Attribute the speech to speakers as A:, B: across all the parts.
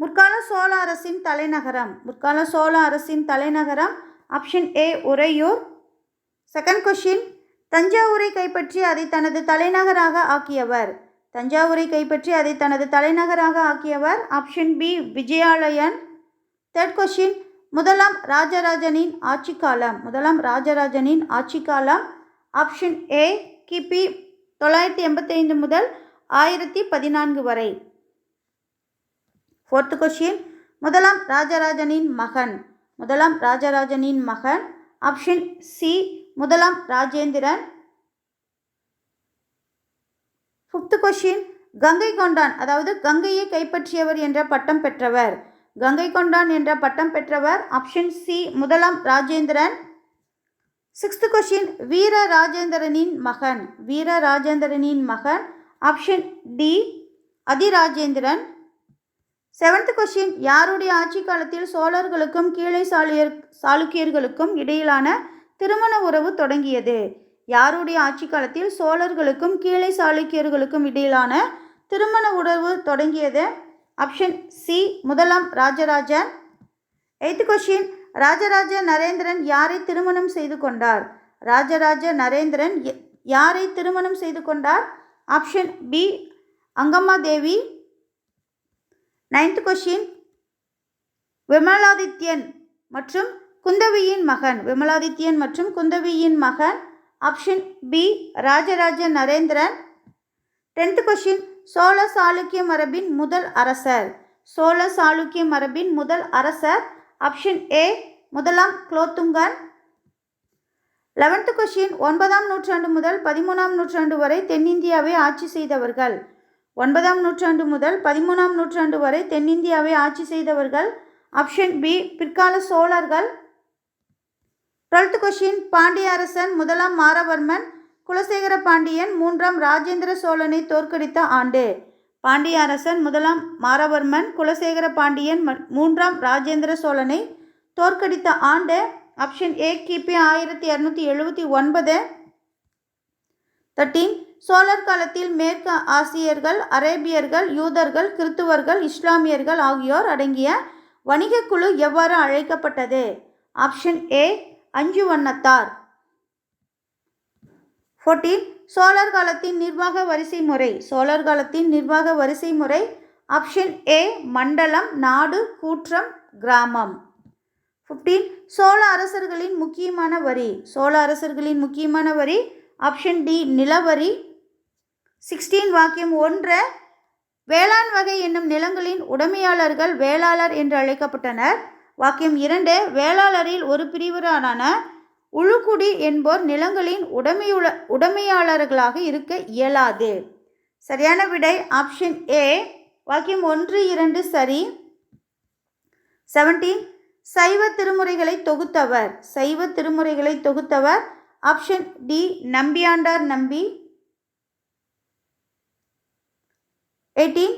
A: முற்கால சோழ அரசின் தலைநகரம். முற்கால சோழ அரசின் தலைநகரம் option A Uraiyur. Second question தஞ்சாவூரை கைப்பற்றி அதை தனது தலைநகராக ஆக்கியவர். தஞ்சாவூரை கைப்பற்றி அதை தனது தலைநகராக ஆக்கியவர் option B Vijayalayan. Third question முதலாம் ராஜராஜனின் ஆட்சி காலம். முதலாம் ராஜராஜனின் ஆட்சி காலம் ஆப்ஷன் ஏ கிபி தொள்ளாயிரத்தி எண்பத்தைந்து முதல் ஆயிரத்தி பதினான்கு வரை. ஃபோர்த்து கொஷின் முதலாம் ராஜராஜனின் மகன். முதலாம் ராஜராஜனின் மகன். ஆப்ஷன் சி முதலாம் ராஜேந்திரன். ஃபிஃப்த்து கொஷின் கங்கை கொண்டான் அதாவது கங்கையை கைப்பற்றியவர் என்ற பட்டம் பெற்றவர். கங்கை கொண்டான் என்ற பட்டம் பெற்றவர் ஆப்ஷன் சி முதலாம் ராஜேந்திரன். சிக்ஸ்த்து கொஷின் வீர ராஜேந்திரனின் மகன். வீர ராஜேந்திரனின் மகன். Option D Athirajendran. Seventh question யாருடைய ஆட்சி காலத்தில் சோழர்களுக்கும் கீழே சாலியர் சாளுக்கியர்களுக்கும் இடையிலான திருமண உறவு தொடங்கியது? யாருடைய ஆட்சி காலத்தில் சோழர்களுக்கும் கீழே சாளுக்கியர்களுக்கும் இடையிலான திருமண உறவு தொடங்கியது? ஆப்ஷன் சி முதலாம் ராஜராஜன். எய்த் கொஷின் ராஜராஜ நரேந்திரன் யாரை திருமணம் செய்து கொண்டார்? ராஜராஜ நரேந்திரன் யாரை திருமணம் செய்து கொண்டார்? Option B Angamma Devi ninth question Vimaladityan மற்றும் குந்தவியின் மகன். விமலாதித்யன் மற்றும் குந்தவியின் மகன். Option B Rajaraja Narendran. Tenth question Chola Chalukya மரபின் முதல் அரசர். சோழ சாளுக்கிய மரபின் முதல் அரசர். ஆப்ஷன் ஏ முதலாம் குலோத்துங்கன். லெவன்த் கொஷின் ஒன்பதாம் நூற்றாண்டு முதல் பதிமூணாம் நூற்றாண்டு வரை தென்னிந்தியாவை ஆட்சி செய்தவர்கள். ஒன்பதாம் நூற்றாண்டு முதல் பதிமூணாம் நூற்றாண்டு வரை தென்னிந்தியாவை ஆட்சி செய்தவர்கள் ஆப்ஷன் பி பிற்கால சோழர்கள். டுவெல்த் கொஷின் பாண்டிய அரசன் முதலாம் மாரவர்மன் குலசேகர பாண்டியன் மூன்றாம் ராஜேந்திர சோழனை தோற்கடித்த ஆண்டு. பாண்டிய அரசன் முதலாம் மாரவர்மன் குலசேகர பாண்டியன் மூன்றாம் ராஜேந்திர சோழனை தோற்கடித்த ஆண்டு. ஆப்ஷன் ஏ கிபி ஆயிரத்தி இரநூத்தி எழுபத்தி ஒன்பது. தேர்ட்டீன் சோழர் காலத்தில் மேற்கு ஆசியர்கள் அரேபியர்கள் யூதர்கள் கிறித்துவர்கள் இஸ்லாமியர்கள் ஆகியோர் அடங்கிய வணிக குழு எவ்வாறு அழைக்கப்பட்டது? ஆப்ஷன் ஏ அஞ்சு வண்ணத்தார் ஃபோர்டீன் சோழர் காலத்தின் நிர்வாக வரிசை முறை. சோழர் காலத்தின் நிர்வாக வரிசை முறை. ஆப்ஷன் ஏ மண்டலம் நாடு கூற்றம் கிராமம். ஃபிஃப்டீன் சோழ அரசர்களின் முக்கியமான வரி. சோழ அரசர்களின் முக்கியமான வரி. Option D நிலவரி. சிக்ஸ்டீன் வாக்கியம் ஒன்று வேளாண் வகை என்னும் நிலங்களின் உடைமையாளர்கள் வேளாளர் என்று அழைக்கப்பட்டனர். வாக்கியம் இரண்டு வேளாளரில் ஒரு பிரிவரான உழுக்குடி என்போர் நிலங்களின் உடமையுள உடைமையாளர்களாக இருக்க இயலாது. சரியான விடை ஆப்ஷன் ஏ. வாக்கியம் ஒன்று இரண்டு சரி. செவன்டீன் சைவ திருமுறைகளை தொகுத்தவர். சைவ திருமுறைகளை தொகுத்தவர். ஆப்ஷன் டி நம்பியாண்டார் நம்பி. எயிட்டீன்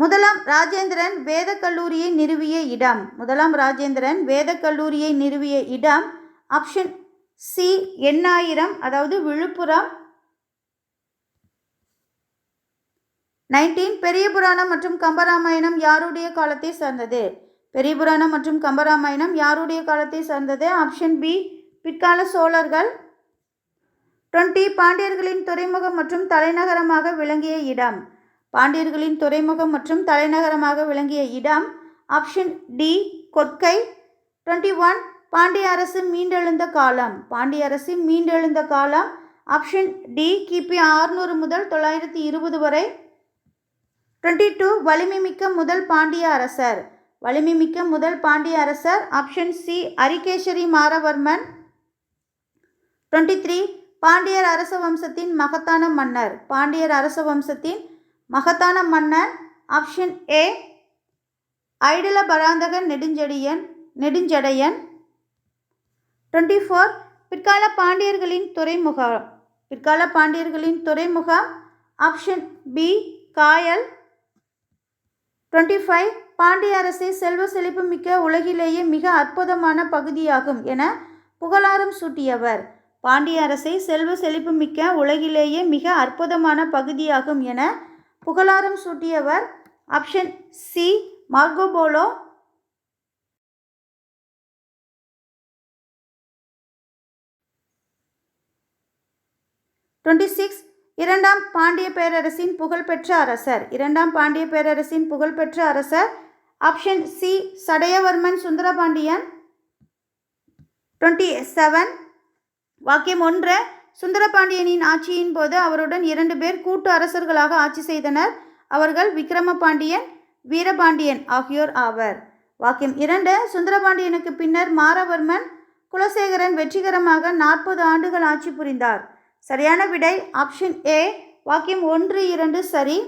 A: முதலாம் ராஜேந்திரன் வேத கல்லூரியை நிறுவிய இடம். முதலாம் ராஜேந்திரன் வேத கல்லூரியை நிறுவிய இடம். ஆப்ஷன் சி எண்ணாயிரம் அதாவது விழுப்புரம். நைன்டீன் பெரிய புராணம் மற்றும் கம்பராமாயணம் யாருடைய காலத்தை சார்ந்தது? பெரிய புராணம் மற்றும் கம்பராமாயணம் யாருடைய காலத்தை சார்ந்தது? ஆப்ஷன் பி பிற்கால சோழர்கள். டுவெண்ட்டி பாண்டியர்களின் துறைமுகம் மற்றும் தலைநகரமாக விளங்கிய இடம். பாண்டியர்களின் துறைமுகம் மற்றும் தலைநகரமாக விளங்கிய இடம் option D Korkai. Twenty one Pandya அரசு மீண்டெழுந்த காலம். பாண்டிய அரசு மீண்டெழுந்த காலம் ஆப்ஷன் டி கிபி ஆறுநூறு முதல் தொள்ளாயிரத்தி இருபது வரை. டுவெண்ட்டி டூ வலிமை மிக்க முதல் பாண்டிய அரசர். வலிமை மிக்க முதல் பாண்டிய அரசர் option C Arikesari Maravarman. Twenty three பாண்டியர் அரச வம்சத்தின் மகத்தான மன்னர். பாண்டியர் அரச வம்சத்தின் மகத்தான மன்னன் ஆப்ஷன் ஏ ஐடில பராந்தகன் நெடுஞ்செடியன் நெடுஞ்சடையன். டுவெண்ட்டி ஃபோர் பிற்கால பாண்டியர்களின் துறைமுகம். பிற்கால பாண்டியர்களின் துறைமுகம் option B Kayal. Twenty five Pandya அரசை செல்வ செழிப்பு மிக்க உலகிலேயே மிக அற்புதமான பகுதியாகும் என புகழாரம் சூட்டியவர். பாண்டிய அரசை செல்வ செழிப்பு மிக்க உலகிலேயே மிக அற்புதமான பகுதியாகும் என புகழாரம் சூட்டியவர் option C Marco Polo twenty six இரண்டாம் பாண்டிய பேரரசின் புகழ்பெற்ற அரசர். இரண்டாம் பாண்டிய பேரரசின் புகழ்பெற்ற அரசர் option C Jatavarman Sundarapandian. Twenty seven வாக்கியம் ஒன்று சுந்தரபாண்டியனின் ஆட்சியின் போது அவருடன் இரண்டு பேர் கூட்டு அரசர்களாக ஆட்சி செய்தனர். அவர்கள் விக்ரமபாண்டியன் வீரபாண்டியன் ஆகியோர் ஆவர். வாக்கியம் இரண்டு. சுந்தரபாண்டியனுக்கு பின்னர் மாரவர்மன் குலசேகரன் வெற்றிகரமாக நாற்பது ஆண்டுகள் ஆட்சி புரிந்தார். சரியான விடை ஆப்ஷன் ஏ. வாக்கியம் ஒன்று இரண்டு சரி.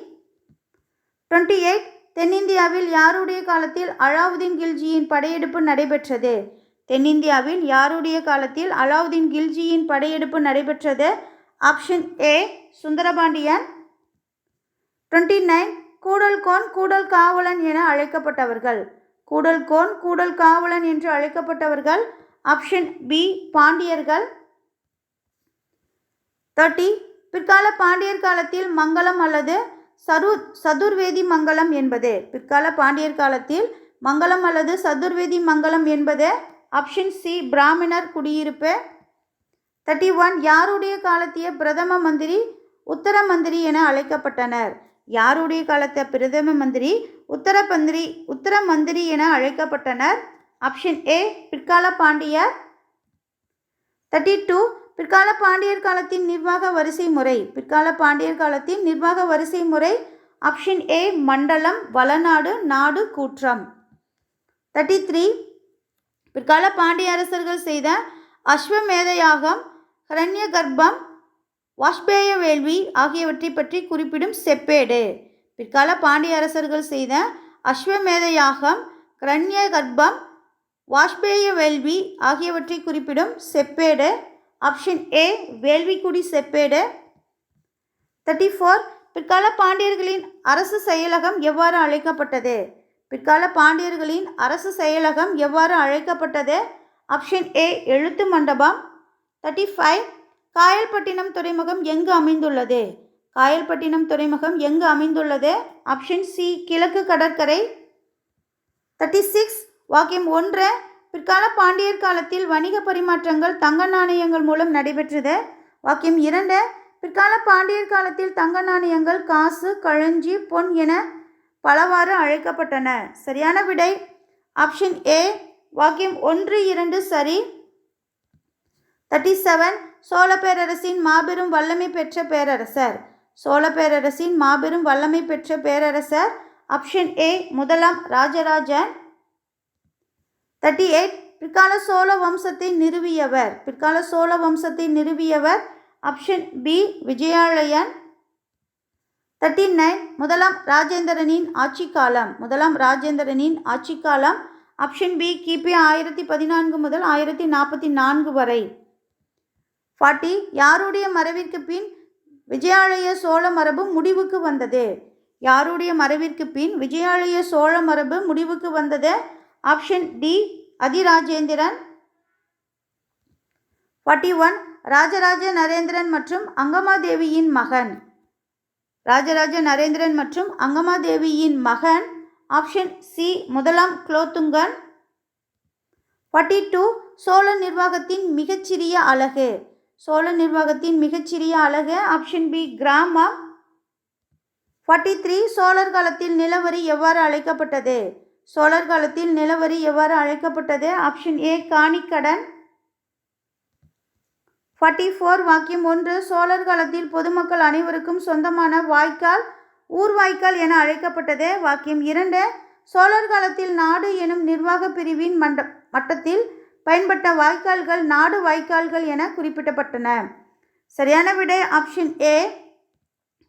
A: Twenty eight. தென்னிந்தியாவில் யாருடைய காலத்தில் அலாவுதீன் கில்ஜியின் படையெடுப்பு நடைபெற்றது? தென்னிந்தியாவில் யாருடைய காலத்தில் அலாவுதீன் கில்ஜியின் படையெடுப்பு நடைபெற்றது? Option A Sundarapandian. Twenty nine Koodalkon Koodal காவலன் என அழைக்கப்பட்டவர்கள். கூடல்கோன் கூடல் காவலன் என்று அழைக்கப்பட்டவர்கள். ஆப்ஷன் பி பாண்டியர்கள். தேர்ட்டி பிற்கால பாண்டியர் காலத்தில் மங்களம் அல்லது சரு சதுர்வேதி மங்கலம் என்பது. பிற்கால பாண்டியர் காலத்தில் மங்களம் அல்லது சதுர்வேதி மங்கலம் என்பது. ஆப்ஷன் சி பிராமணர் குடியிருப்பு. தேர்ட்டி ஒன் யாருடைய காலத்திய பிரதம மந்திரி உத்தர மந்திரி என அழைக்கப்பட்டனர். யாருடைய காலத்தை பிரதம மந்திரி உத்தர மந்திரி உத்தர மந்திரி என அழைக்கப்பட்டனர். ஆப்ஷன் ஏ பிற்கால பாண்டியர். தேர்ட்டி டூ பிற்கால பாண்டியர் காலத்தின் நிர்வாக வரிசை முறை. பிற்கால பாண்டியர் காலத்தின் நிர்வாக வரிசை முறை. ஆப்ஷன் ஏ மண்டலம் வளநாடு நாடு கூற்றம். தேர்ட்டி த்ரீ பிற்கால பாண்டிய அரசர்கள் செய்த அஸ்வமேத யாகம் ஹரண்ய கர்ப்பம் வாஷ்பேய வேள்வி ஆகியவற்றை பற்றி குறிப்பிடும் செப்பேடு. பிற்கால பாண்டிய அரசர்கள் செய்த அஸ்வமேத யாகம் கிரண்ய கர்ப்பம் வாஷ்பேய வேள்வி ஆகியவற்றை குறிப்பிடும் செப்பேடு. ஆப்ஷன் ஏ வேள்விக்குடி செப்பேடு. தேர்ட்டி ஃபோர் பிற்கால பாண்டியர்களின் அரசு செயலகம் எவ்வாறு அழைக்கப்பட்டது? பிற்கால பாண்டியர்களின் அரசு செயலகம் எவ்வாறு அழைக்கப்பட்டது? ஆப்ஷன் ஏ எழுத்து மண்டபம். தேர்ட்டி ஃபைவ் காயல்பட்டினம் துறைமுகம் எங்கு அமைந்துள்ளது? காயல்பட்டினம் துறைமுகம் எங்கு அமைந்துள்ளது? ஆப்ஷன் சி கிழக்கு கடற்கரை. தேர்ட்டி சிக்ஸ் வாக்கியம் ஒன்று பிற்கால பாண்டியர் காலத்தில் வணிக பரிமாற்றங்கள் தங்க நாணயங்கள் மூலம் நடைபெற்றது. வாக்கியம் இரண்டு பிற்கால பாண்டியர் காலத்தில் தங்க நாணயங்கள் காசு கழஞ்சி பொன் என பலவாறு அழைக்கப்பட்டன. சரியான விடை? ஆப்ஷன் ஏ வாக்கியம் ஒன்று இரண்டு சரி. தேர்ட்டி செவன் சோழ பேரரசின் மாபெரும் வல்லமை பெற்ற பேரரசர். சோழ பேரரசின் மாபெரும் வல்லமை பெற்ற பேரரசர். ஆப்ஷன் ஏ முதலாம் ராஜராஜன். தேர்ட்டி எயிட் பிற்கால சோழ வம்சத்தை நிறுவியவர். பிற்கால சோழ வம்சத்தை நிறுவியவர். Option B Vijayalayan. Thirty nine முதலாம் ராஜேந்திரனின் ஆட்சி காலம். முதலாம் ராஜேந்திரனின் ஆட்சி காலம் ஆப்ஷன் பி கிபி ஆயிரத்தி பதினான்கு முதல் ஆயிரத்தி நாற்பத்தி நான்கு வரை. ஃபார்ட்டி யாருடைய மறைவிற்கு பின் விஜயாலய சோழ மரபு முடிவுக்கு வந்தது? யாருடைய மறைவிற்கு பின் விஜயாலய சோழ மரபு முடிவுக்கு வந்தது? Option D Athirajendran. Forty one Rajaraja Narendran மற்றும் அங்கமாதேவியின் மகன். ராஜராஜ நரேந்திரன் மற்றும் அங்கமாதேவியின் மகன் ஆப்ஷன் சி முதலாம் குலோத்துங்கன். ஃபார்ட்டி டூ சோழ நிர்வாகத்தின் மிகச்சிறிய அழகு. சோழ நிர்வாகத்தின் மிகச்சிறிய அலகு ஆப்ஷன் பி கிராமம். ஃபார்ட்டி த்ரீ சோழர் காலத்தில் நிலவரி எவ்வாறு அழைக்கப்பட்டது? சோழர் காலத்தில் நிலவரி எவ்வாறு அழைக்கப்பட்டது? ஆப்ஷன் ஏ காணிக்கடன். ஃபார்ட்டி ஃபோர் வாக்கியம் ஒன்று சோழர் காலத்தில் பொதுமக்கள் அனைவருக்கும் சொந்தமான வாய்க்கால் ஊர் வாய்க்கால் என அழைக்கப்பட்டது வாக்கியம் இரண்டு. சோழர் காலத்தில் நாடு எனும் நிர்வாக பிரிவின் மண்ட மட்டத்தில் பயன்பட்ட வாய்க்கால்கள் நாடு வாய்க்கால்கள் என குறிப்பிடப்பட்டன. சரியான விடை ஆப்ஷன் ஏ.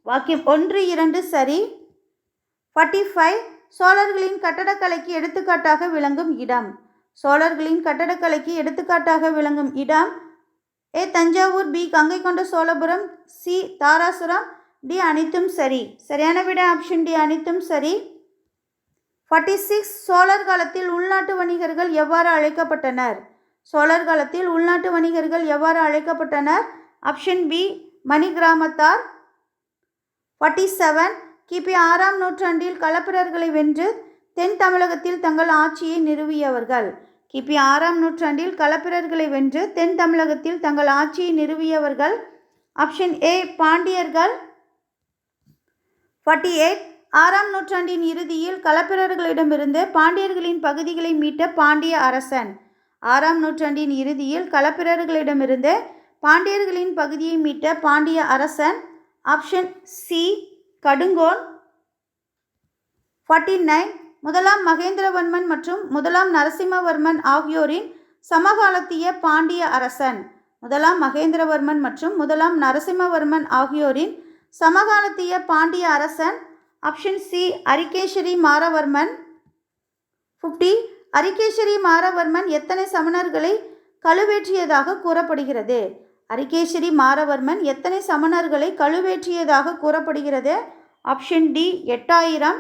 A: வாக்கியம் ஒன்று இரண்டு சரி. ஃபார்ட்டி ஃபைவ் சோழர்களின் கட்டடக்கலைக்கு எடுத்துக்காட்டாக விளங்கும் இடம். சோழர்களின் கட்டடக்கலைக்கு எடுத்துக்காட்டாக விளங்கும் இடம் ஏ தஞ்சாவூர் பி கங்கை கொண்ட சோழபுரம் சி தாராசுரம் டி அனைத்தும் சரி. சரியான விட ஆப்ஷன் டி அனைத்தும் சரி. ஃபார்ட்டி சிக்ஸ் சோழர் காலத்தில் உள்நாட்டு வணிகர்கள் எவ்வாறு அழைக்கப்பட்டனர்? சோழர் காலத்தில் உள்நாட்டு வணிகர்கள் எவ்வாறு அழைக்கப்பட்டனர்? ஆப்ஷன் பி மணி கிராமத்தார் ஃபார்ட்டி செவன் கிபி ஆறாம் நூற்றாண்டில் களப்பிரர்களை வென்று தென் தமிழகத்தில் தங்கள் ஆட்சியை நிறுவியவர்கள். கிபி ஆறாம் நூற்றாண்டில் களப்பிரர்களை வென்று தென் தமிழகத்தில் தங்கள் ஆட்சியை நிறுவியவர்கள் ஆப்ஷன் ஏ பாண்டியர்கள். ஃபார்ட்டி எயிட் ஆறாம் நூற்றாண்டின் இறுதியில் களப்பிரர்களிடமிருந்து பாண்டியர்களின் பகுதிகளை மீட்ட பாண்டிய அரசன். ஆறாம் நூற்றாண்டின் இறுதியில் களப்பிரர்களிடமிருந்து பாண்டியர்களின் பகுதியை மீட்ட பாண்டிய அரசன். Option C Kadungon. Forty nine முதலாம் மகேந்திரவர்மன் மற்றும் முதலாம் நரசிம்மவர்மன் ஆகியோரின் சமகாலத்திய பாண்டிய அரசன். முதலாம் மகேந்திரவர்மன் மற்றும் முதலாம் நரசிம்மவர்மன் ஆகியோரின் சமகாலத்திய பாண்டிய அரசன். Option C Arikesari Maravarman. Fifty Arikesari Maravarman எத்தனை சமணர்களை கழுவேற்றியதாக கூறப்படுகிறது? அரிகேஸ்வரி மாரவர்மன் எத்தனை சமணர்களை கழுவேற்றியதாக கூறப்படுகிறது? ஆப்ஷன் டி எட்டாயிரம்.